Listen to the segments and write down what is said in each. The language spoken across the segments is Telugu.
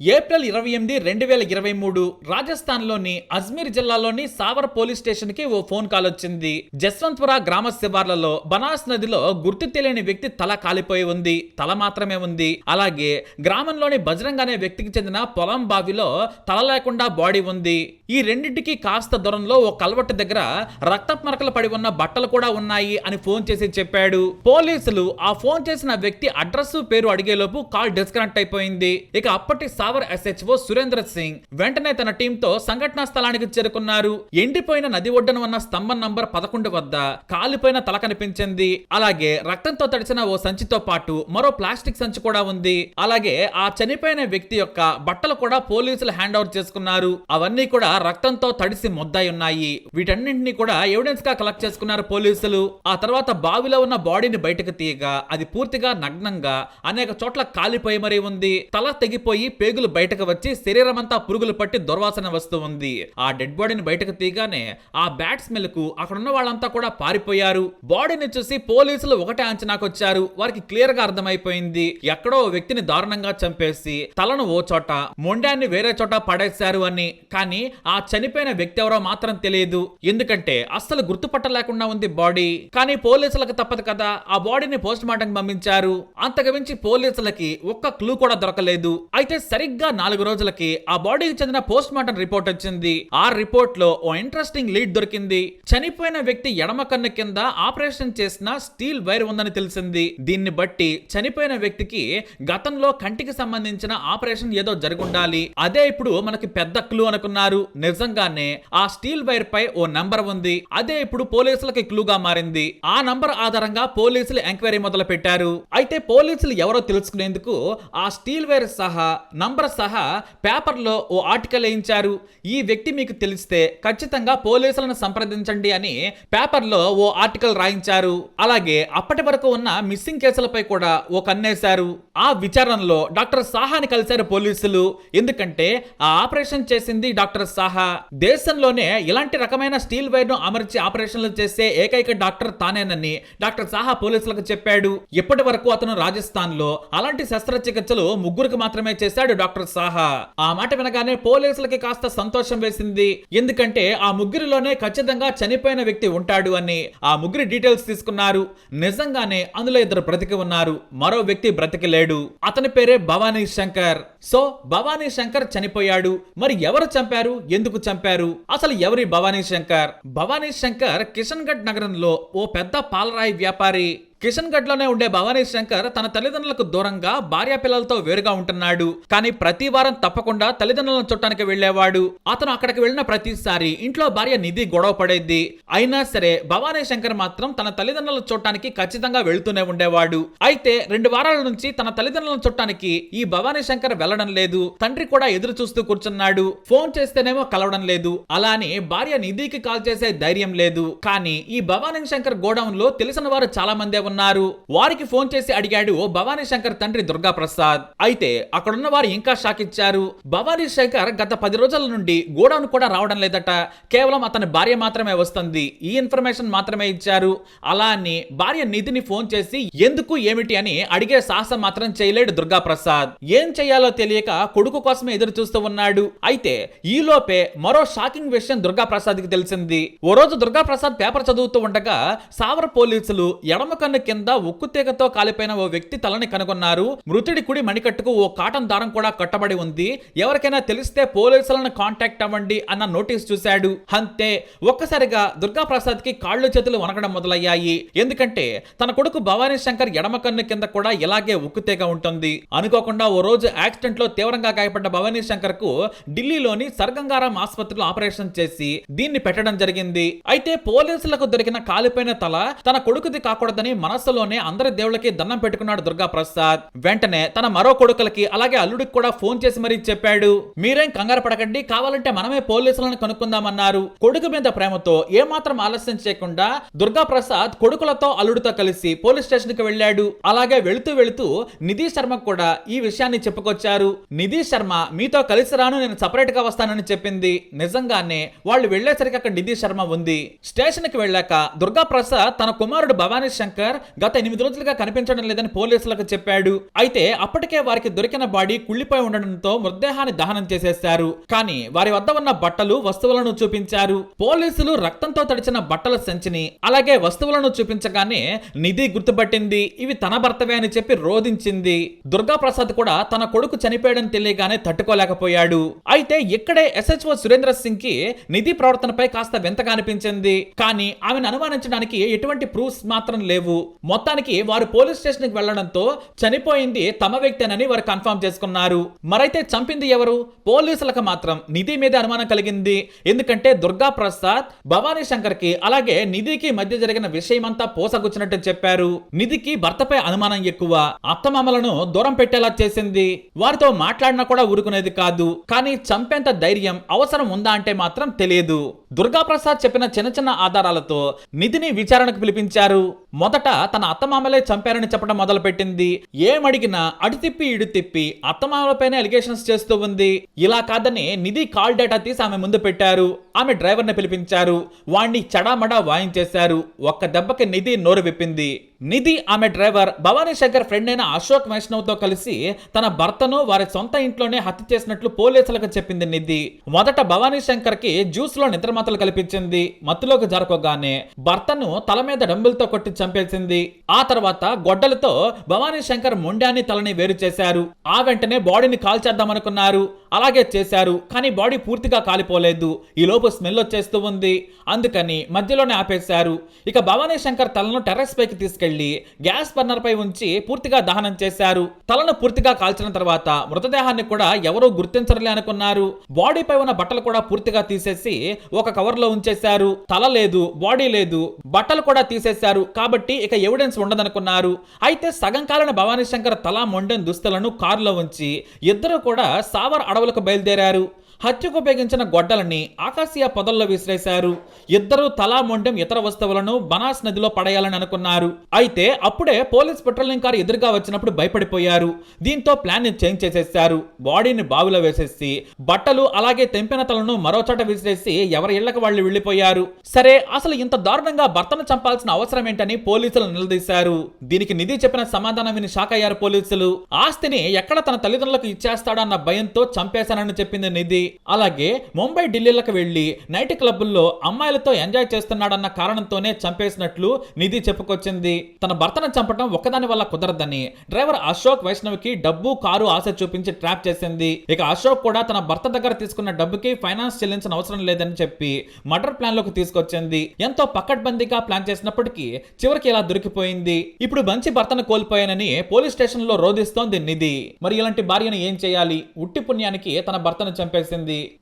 ఏప్రిల్ ఇరవై ఎనిమిది రెండు వేల ఇరవై మూడు రాజస్థాన్లోని అజ్మీర్ జిల్లాలోని సావర్ పోలీస్ స్టేషన్కి ఓ ఫోన్ కాల్ వచ్చింది. జస్వంత్పుర గ్రామ శివార్లలో బనాస్ నదిలో గుర్తు తెలియని వ్యక్తి తల కాలిపోయి ఉంది. తల మాత్రమే ఉంది. అలాగే గ్రామంలోని బజరంగ్ అనే వ్యక్తికి చెందిన పొలం బావిలో తల లేకుండా బాడీ ఉంది. ఈ రెండింటికి కాస్త దూరంలో ఓ కల్వట్టు దగ్గర రక్తపు మరకలు పడి ఉన్న బట్టలు కూడా ఉన్నాయి అని ఫోన్ చేసి చెప్పాడు. పోలీసులు ఆ ఫోన్ చేసిన వ్యక్తి అడ్రస్ పేరు అడిగేలోపు కాల్ డిస్కనెక్ట్ అయిపోయింది. ఇక అప్పటి స్థావర్ ఎస్హెచ్ఓ సురేంద్ర సింగ్ వెంటనే తన టీంతో సంఘటనా స్థలానికి చేరుకున్నారు. ఎండిపోయిన నది ఒడ్డున ఉన్న స్తంభం నంబర్ పదకొండు వద్ద కాలిపోయిన తల కనిపించింది. అలాగే రక్తంతో తడిచిన ఓ సంచితో పాటు మరో ప్లాస్టిక్ సంచి కూడా ఉంది. అలాగే ఆ చనిపోయిన వ్యక్తి యొక్క బట్టలు కూడా పోలీసులు హ్యాండ్ ఓవర్ చేసుకున్నారు. అవన్నీ కూడా రక్తంతో తడిసి ముద్దాయి ఉన్నాయి. వీటన్నింటినీ కూడా ఎవిడెన్స్గా కలెక్ట్ చేసుకున్నారు పోలీసులు. ఆ తర్వాత బావిలో ఉన్న బాడీని బయటకు తీయగా అది పూర్తిగా నగ్నంగా అనేక చోట్ల కాలిపోయి మరీ ఉంది. తల తెగిపోయి పేగులు బయటకు వచ్చి శరీరం అంతా పురుగులు పట్టి దుర్వాసన వస్తూ ఉంది. ఆ డెడ్ బాడీని బయటకు తీగానే ఆ బ్యాట్ స్మెల్కు అక్కడ ఉన్న వాళ్ళంతా కూడా పారిపోయారు. బాడీని చూసి పోలీసులు ఒకటే అంచనాకొచ్చారు వారికి క్లియర్గా అర్థమైపోయింది. ఎక్కడో వ్యక్తిని దారుణంగా చంపేసి తలను ఓ చోట మొండాన్ని వేరే చోట పడేశారు అని. కానీ ఆ చనిపోయిన వ్యక్తి ఎవరో మాత్రం తెలియదు. ఎందుకంటే అస్సలు గుర్తుపట్టలేకుండా ఉంది బాడీ కానీ పోలీసులకు తప్పదు కదా. ఆ బాడీని పోస్ట్ మార్టం పంపించారు. అంతకుమించి పోలీసులకి ఒక్క క్లూ కూడా దొరకలేదు. అయితే సరి సరిగ్గా నాలుగు రోజులకి ఆ బాడీకి చెందిన పోస్ట్ మార్టం రిపోర్ట్ వచ్చింది. ఆ రిపోర్ట్లో ఓ ఇంట్రెస్టింగ్ లీడ్ దొరికింది. చనిపోయిన వ్యక్తి ఎడమ కన్ను కింద ఆపరేషన్ చేసిన స్టీల్ వైర్ ఉందని తెలిసింది. దీన్ని బట్టి చనిపోయిన వ్యక్తికి గతంలో కంటికి సంబంధించిన ఆపరేషన్ ఏదో జరుగుండాలి. అదే ఇప్పుడు మనకి పెద్ద క్లూ అనుకున్నారు. నిజంగానే ఆ స్టీల్ వైర్ పై ఓ నంబర్ ఉంది. అదే ఇప్పుడు పోలీసులకి క్లూగా మారింది. ఆ నంబర్ ఆధారంగా పోలీసులు ఎంక్వైరీ మొదలు పెట్టారు అయితే పోలీసులు ఎవరో తెలుసుకునేందుకు ఆ స్టీల్ వైర్ సహా నంబర్ సహా పేపర్లో ఓ ఆర్టికల్ వేయించారు. ఈ వ్యక్తి మీకు తెలిస్తే ఖచ్చితంగా పోలీసులను సంప్రదించండి అని పేపర్లో ఓ ఆర్టికల్ రాయించారు. అలాగే అప్పటి వరకు ఉన్న మిస్సింగ్ కేసులపై కూడా ఓ కన్నేశారు. ఆ విచారణలో డాక్టర్ సాహాని కలిశారు పోలీసులు. ఎందుకంటే ఆ ఆపరేషన్ చేసింది డాక్టర్ సాహా. దేశంలోనే ఇలాంటి రకమైన స్టీల్ వైర్ను అమర్చి ఆపరేషన్లు చేసే ఏకైక డాక్టర్ తానేనని డాక్టర్ సాహా పోలీసులకు చెప్పాడు. ఇప్పటి వరకు అతను రాజస్థాన్లో అలాంటి శస్త్రచికిత్సలు ముగ్గురికి మాత్రమే చేశాడు డాక్టర్ సాహా. ఆ మాట వినగానే పోలీసులకి కాస్త సంతోషం వేసింది. ఎందుకంటే ఆ ముగ్గురిలోనే ఖచ్చితంగా చనిపోయిన వ్యక్తి ఉంటాడు అని ఆ ముగ్గురి డీటెయిల్స్ తీసుకున్నారు. నిజంగానే అందులో ఇద్దరు బ్రతికి ఉన్నారు. మరో వ్యక్తి బ్రతికి లేడు. అతని పేరే భవానీ శంకర్. సో భవానీ శంకర్ చనిపోయాడు. మరి ఎవరు చంపారు? ఎందుకు చంపారు? అసలు ఎవరి భవానీ శంకర్? భవానీ శంకర్ కిషన్ గఢ్ నగరంలో ఓ పెద్ద పాలరాయి వ్యాపారి. కిషన్ గఢ్లోనే ఉండే భవానీ శంకర్ తన తల్లిదండ్రులకు దూరంగా భార్య పిల్లలతో వేరుగా ఉంటున్నాడు. కానీ ప్రతి వారం తప్పకుండా తల్లిదండ్రులను చుట్టానికి వెళ్ళేవాడు అతను అక్కడికి వెళ్ళిన ప్రతిసారి ఇంట్లో భార్య నిధి గొడవ పడేది. అయినా సరే భవానీ శంకర్ మాత్రం తన తల్లిదండ్రులను చూడటానికి ఖచ్చితంగా వెళ్తూనే ఉండేవాడు. అయితే రెండు వారాల నుంచి తన తల్లిదండ్రులను చుట్టానికి ఈ భవానీ శంకర్ వెళ్ళడం లేదు. తండ్రి కూడా ఎదురు చూస్తూ కూర్చున్నాడు. ఫోన్ చేస్తేనేమో కలవడం లేదు. అలా అని భార్య నిధికి కాల్ చేసే ధైర్యం లేదు. కానీ ఈ భవానీ శంకర్ గోడౌన్లో తెలిసిన వారు చాలా మంది ఉన్నారు. వారికి ఫోన్ చేసి అడిగాడు భవానీ శంకర్ తండ్రి దుర్గా ప్రసాద్ అయితే అక్కడున్న వారు ఇంకా షాక్ ఇచ్చారు భవానీ శంకర్ గత పది రోజుల నుండి గోడౌన్ కూడా రావడం లేదట. కేవలం అతని భార్య మాత్రమే వస్తుంది. ఈ ఇన్ఫర్మేషన్ మాత్రమే ఇచ్చారు. అలా అని భార్య నిధిని ఫోన్ చేసి ఎందుకు ఏమిటి? అని అడిగే సాహసం మాత్రం చేయలేడు దుర్గా ప్రసాద్ ఏం చేయాలో తెలియక కొడుకు కోసమే ఎదురు చూస్తూ ఉన్నాడు. అయితే ఈ లోపే మరో షాకింగ్ విషయం దుర్గా ప్రసాద్కి తెలిసింది. ఓ రోజు దుర్గా ప్రసాద్ పేపర్ చదువుతూ ఉండగా సావర్ పోలీసులు ఎడమ కన్ను కింద ఉక్కు తీగతో కాలిపోయిన ఓ వ్యక్తి తలని కనుగొన్నారు. మృతుడి కుడి మణికట్టుకు ఓ కాటన్ దారం కూడా కట్టబడి ఉంది. ఎవరికైనా తెలిస్తే పోలీసులను కాంటాక్ట్ అవ్వండి అన్న నోటీస్ చూశాడు. అంతే ఒక్కసారిగా దుర్గా ప్రసాద్కి కాళ్ళు చేతులు వనకడం మొదలయ్యాయి. ఎందుకంటే తన కొడుకు భవానీ శంకర్ ఎడమ కన్ను కింద కూడా ఇలాగే ఉక్కు తీగ ఉంటుంది. అనుకోకుండా ఓ రోజు యాక్సిడెంట్లో తీవ్రంగా గాయపడ్డ భవానీ శంకర్కు ఢిల్లీలోని సర్గంగారాం ఆసుపత్రిలో ఆపరేషన్ చేసి దీన్ని పెట్టడం జరిగింది. అయితే పోలీసులకు దొరికిన కాలిపోయిన తల తన కొడుకుది కాకూడదని మనస్సులోనే అందరి దేవుళ్ళకి దండం పెట్టుకున్నాడు దుర్గా ప్రసాద్. వెంటనే తన మరో కొడుకులకి అలాగే అల్లుడికి కూడా ఫోన్ చేసి మరీ చెప్పాడు. మీరేం కంగారు పడకండి కావాలంటే మనమే పోలీసులను కనుక్కుందామన్నారు. కొడుకు మీద ప్రేమతో ఏమాత్రం ఆలస్యం చేయకుండా దుర్గా ప్రసాద్ కొడుకులతో అల్లుడితో కలిసి పోలీస్ స్టేషన్కి వెళ్ళాడు. అలాగే వెళుతూ వెళుతూ నిధి శర్మ కూడా ఈ విషయాన్ని చెప్పుకొచ్చారు. నిధి శర్మ మీతో కలిసి రాను నేను సపరేట్గా వస్తానని చెప్పింది. నిజంగానే వాళ్ళు వెళ్ళేసరికి అక్కడ నిధి శర్మ ఉంది. స్టేషన్కి వెళ్ళాక దుర్గా ప్రసాద్ తన కుమారుడు భవానీ శంకర్ శంకర్ గత ఎనిమిది రోజులుగా కనిపించడం లేదని పోలీసులకు చెప్పాడు. అయితే అప్పటికే వారికి దొరికిన బాడీ కుళ్ళిపోయి ఉండడంతో మృతదేహాన్ని దహనం చేసేశారు. కానీ వారి వద్ద ఉన్న బట్టలు వస్తువులను చూపించారు. పోలీసులు రక్తంతో తడిచిన బట్టల సంచిని అలాగే వస్తువులను చూపించగానే నిధి గుర్తుపట్టింది. ఇవి తన భర్తవే అని చెప్పి రోధించింది. దుర్గా ప్రసాద్ కూడా తన కొడుకు చనిపోయాడని తెలియగానే తట్టుకోలేకపోయాడు. అయితే ఇక్కడే ఎస్హెచ్ఓ సురేంద్ర సింగ్కి నిధి ప్రవర్తనపై కాస్త వింతగా అనిపించింది. కానీ ఆమెను అనుమానించడానికి ఎటువంటి ప్రూఫ్స్ మాత్రం లేవు. మొత్తానికి వారు పోలీస్ స్టేషన్కి వెళ్ళడంతో చనిపోయింది తమ వ్యక్తేనని వారు కన్ఫర్మ్ చేసుకున్నారు. మరైతే చంపింది ఎవరు? పోలీసులకు మాత్రం నిధి మీద అనుమానం కలిగింది. ఎందుకంటే దుర్గా ప్రసాద్ భవానీ శంకర్కి అలాగే నిధికి మధ్య జరిగిన విషయమంతా పోసగుచ్చినట్టు చెప్పారు. నిధికి భర్తపై అనుమానం ఎక్కువ. అత్తమామలను దూరం పెట్టేలా చేసింది. వారితో మాట్లాడినా కూడా ఊరుకునేది కాదు. కానీ చంపేంత ధైర్యం అవసరం ఉందా అంటే మాత్రం తెలియదు. దుర్గాప్రసాద్ చెప్పిన చిన్న చిన్న ఆధారాలతో నిధిని విచారణకు పిలిపించారు. మొదట తన అత్తమామలే చంపారని చెప్పడం మొదలుపెట్టింది. ఏమడిగినా అడి తిప్పి ఇడు తిప్పి అత్తమామలపైనే అలిగేషన్స్ చేస్తూ ఉంది. ఇలా కాదని నిధి కాల్ డేటా తీసి ఆమె ముందు పెట్టారు. ఆమె డ్రైవర్ని పిలిపించారు. వాణ్ణి చడామడా వాయించేశారు. ఒక్క దెబ్బకి నిధి నోరు విప్పింది. నిధి ఆమె డ్రైవర్ భవానీ శంకర్ ఫ్రెండ్ అయిన అశోక్ వైష్ణవ్తో కలిసి తన భర్తను వారి సొంత ఇంట్లోనే హత్య చేసినట్లు పోలీసులకు చెప్పింది నిధి. మొదట భవానీ శంకర్కి జ్యూస్లో నిద్రమాతలు కల్పించింది. మత్తులోకి జరపగానే భర్తను తల మీద డంబులతో కొట్టి చంపేసింది. ఆ తర్వాత గొడ్డలతో భవానీ శంకర్ మొండాన్ని తలని వేరు చేశారు. ఆ వెంటనే బాడీని కాల్చేద్దామనుకున్నారు. అలాగే చేశారు. కానీ బాడీ పూర్తిగా కాలిపోలేదు. ఈ లోపు స్మెల్ వచ్చేస్తూ ఉంది. అందుకని మధ్యలోనే ఆపేశారు. ఇక భవానీ శంకర్ తలను టెర్రస్ పైకి తీసుకెళ్ళి గ్యాస్ బర్నర్ పై ఉంచి పూర్తిగా దహనం చేశారు. తలను పూర్తిగా కాల్చిన తర్వాత మృతదేహాన్ని కూడా ఎవరూ గుర్తించరలే అనుకున్నారు. బాడీపై ఉన్న బట్టలు కూడా పూర్తిగా తీసేసి ఒక కవర్లో ఉంచేశారు. తల లేదు బాడీ లేదు బట్టలు కూడా తీసేశారు. కాబట్టి ఇక ఎవిడెన్స్ ఉండదనుకున్నారు. అయితే సగం కాలిన భవానీ శంకర్ తల మొండెన్ దుస్తులను కారులో ఉంచి ఇద్దరు కూడా సావర్ అడవులకు బయలుదేరారు. హత్యకు ఉపయోగించిన గొడ్డలని ఆకాశీయ పొదల్లో విసిరేశారు. ఇద్దరు తలా మొండెం ఇతర వస్తువులను బనాస్ నదిలో పడేయాలని అనుకున్నారు. అయితే అప్పుడే పోలీస్ పెట్రోలింగ్ కారు ఎదురుగా వచ్చినప్పుడు భయపడిపోయారు. దీంతో ప్లాన్ చేంజ్ చేసేశారు. బాడీని బావిలో వేసేసి బట్టలు అలాగే తెంపిన తలను మరో చోట విసిరేసి ఎవరి ఇళ్ళకు వాళ్ళు వెళ్ళిపోయారు సరే అసలు ఇంత దారుణంగా భర్తను చంపాల్సిన అవసరం ఏంటని పోలీసులు నిలదీశారు. దీనికి నిధి చెప్పిన సమాధానం విని షాక్ అయ్యారు పోలీసులు. ఆస్తిని ఎక్కడ తన తల్లిదండ్రులకు ఇచ్చేస్తాడన్న భయంతో చంపేశానని చెప్పింది నిధి. అలాగే ముంబై ఢిల్లీలకు వెళ్ళి నైట్ క్లబ్బుల్లో అమ్మాయిలతో ఎంజాయ్ చేస్తున్నాడన్న కారణంతోనే చంపేసినట్లు నిధి చెప్పుకొచ్చింది. తన భర్తను చంపడం ఒక్కదాని వల్ల కుదరదని డ్రైవర్ అశోక్ వైష్ణవ్కి డబ్బు కారు ఆశ చూపించి ట్రాప్ చేసింది. ఇక అశోక్ కూడా తన భర్త దగ్గర తీసుకున్న డబ్బుకి ఫైనాన్స్ చెల్లించిన అవసరం లేదని చెప్పి మర్డర్ ప్లాన్లోకి తీసుకొచ్చింది. ఎంతో పకడ్బందీగా ప్లాన్ చేసినప్పటికీ చివరికి ఇలా దొరికిపోయింది. ఇప్పుడు మంచి భర్తను కోల్పోయానని పోలీస్ స్టేషన్లో రోధిస్తోంది నిధి. మరి ఇలాంటి భార్యను ఏం చేయాలి? ఉట్టి పుణ్యానికి తన భర్తను చంపేసింది.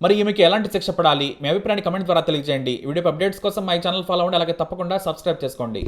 మరి ఈమెకి ఎలాంటి శిక్ష పడాలి? మీ అభిప్రాయాన్ని కమెంట్ ద్వారా తెలియజేయండి. వీడియో అప్డేట్స్ కోసం మై ఛానల్ ఫాలో అవ్వండి. అలాగే తప్పకుండా సబ్స్క్రైబ్ చేసుకోండి.